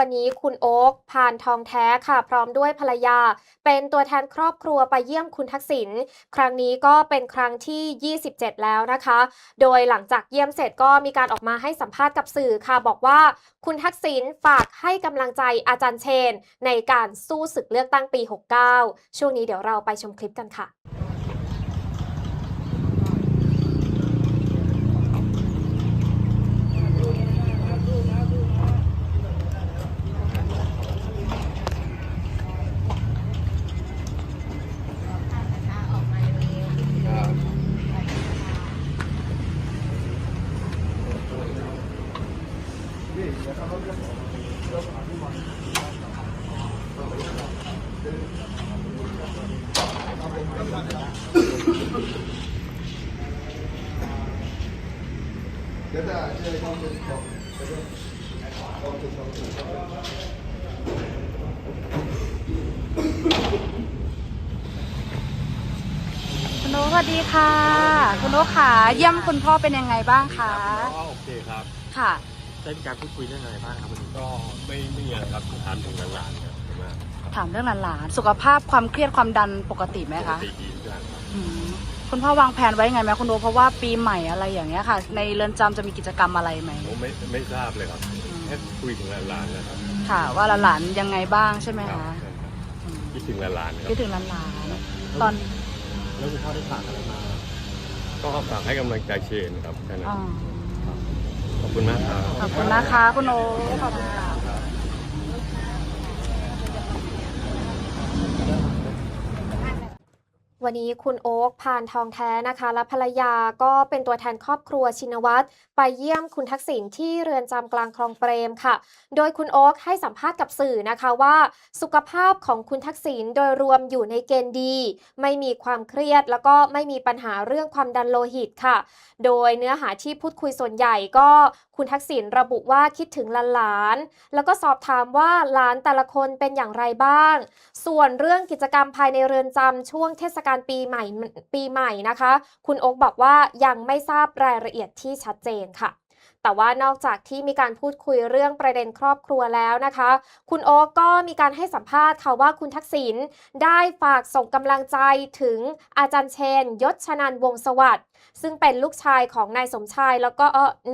วันนี้คุณโอ๊คพานทองแท้ค่ะ พร้อมด้วยภรรยา เป็นตัวแทนครอบครัวไปเยี่ยมคุณทักษิณครั้งนี้ก็เป็นครั้งที่ 27 แล้วนะคะ โดยหลังจากเยี่ยมเสร็จก็มีการออกมาให้สัมภาษณ์กับสื่อค่ะ บอกว่าคุณทักษิณฝากให้กำลังใจอาจารย์เชน ในการสู้ศึกเลือกตั้งปี 69 ช่วงนี้เดี๋ยวเราไปชมคลิปกันค่ะ คุณโอ๊คสวัสดีค่ะ คุณโอ๊คขาเยี่ยมคุณพ่อเป็นยังไงบ้างคะก็โอเคครับ ค่ะ ได้มีการพูดคุยเรื่องอะไรบ้างครับวันนี้ก็ไม่ไม่มีอะไรครับถามถึงหลานๆครับผมว่าถามเรื่องหลานๆสุขภาพความเครียดความดันปกติไหมปกคะติดีทุกอย่างครับอืมคุณพ่อวางแผนไว้ยังไงไหมคุณโอ๊คเพราะว่าปีใหม่อะไรอย่างเงี้ยค่ะ ในเรือนจำจะมีกิจกรรมอะไรไหมผมไม่ไม่ทราบเลยครับแค่คุยถึงหลานๆนะครับค่ะ ว่าหลานๆยังไงบ้างใช่ไหมครัคะบใช่ครับอืมคิดถึงหลานๆนะคคิรัดบ ถึงหลานๆตอนแล้วคุณพ่อได้ฝากอะไรมาก็ฝากให้กำลังใจเชนครับแค่นั้น อ๋อขอบ คุณมากครับ ขอบคุณนะคะ คุณโอขอบคุณค่ะ วันนี้คุณโอ๊คพานทองแท้นะคะ และภรรยาก็เป็นตัวแทนครอบครัวชินวัตรไปเยี่ยมคุณทักษิณที่เรือนจำกลางคลองเปรมค่ะ โดยคุณโอ๊คให้สัมภาษณ์กับสื่อนะคะว่า สุขภาพของคุณทักษิณโดยรวมอยู่ในเกณฑ์ดี ไม่มีความเครียด แล้วก็ไม่มีปัญหาเรื่องความดันโลหิตค่ะ โดยเนื้อหาที่พูดคุยส่วนใหญ่ก็คุณทักษิณระบุว่าคิดถึงหลานๆแล้วก็สอบถามว่าหลานแต่ละคนเป็นอย่างไรบ้าง ส่วนเรื่องกิจกรรมภายในเรือนจำช่วงเทศกาลปีใหม่ปีใหม่นะคะ คุณโอ๊คบอกว่ายังไม่ทราบรายละเอียดที่ชัดเจนค่ะแต่ว่านอกจากที่มีการพูดคุยเรื่องประเด็นครอบครัวแล้วนะคะ คุณโอ๊คก็มีการให้สัมภาษณ์ค่ะว่าคุณทักษิณได้ฝากส่งกำลังใจถึงอาจารย์เชน ยศชนันวงศ์สวัสด์ซึ่งเป็นลูกชายของนายสมชาย แล้วก็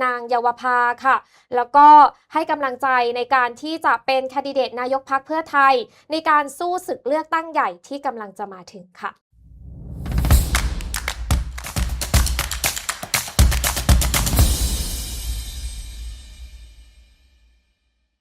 นางเยาวภาค่ะ แล้วก็ให้กำลังใจในการที่จะเป็นแคนดิเดตนายกพักเพื่อไทย ในการสู้ศึกเลือกตั้งใหญ่ที่กำลังจะมาถึงค่ะ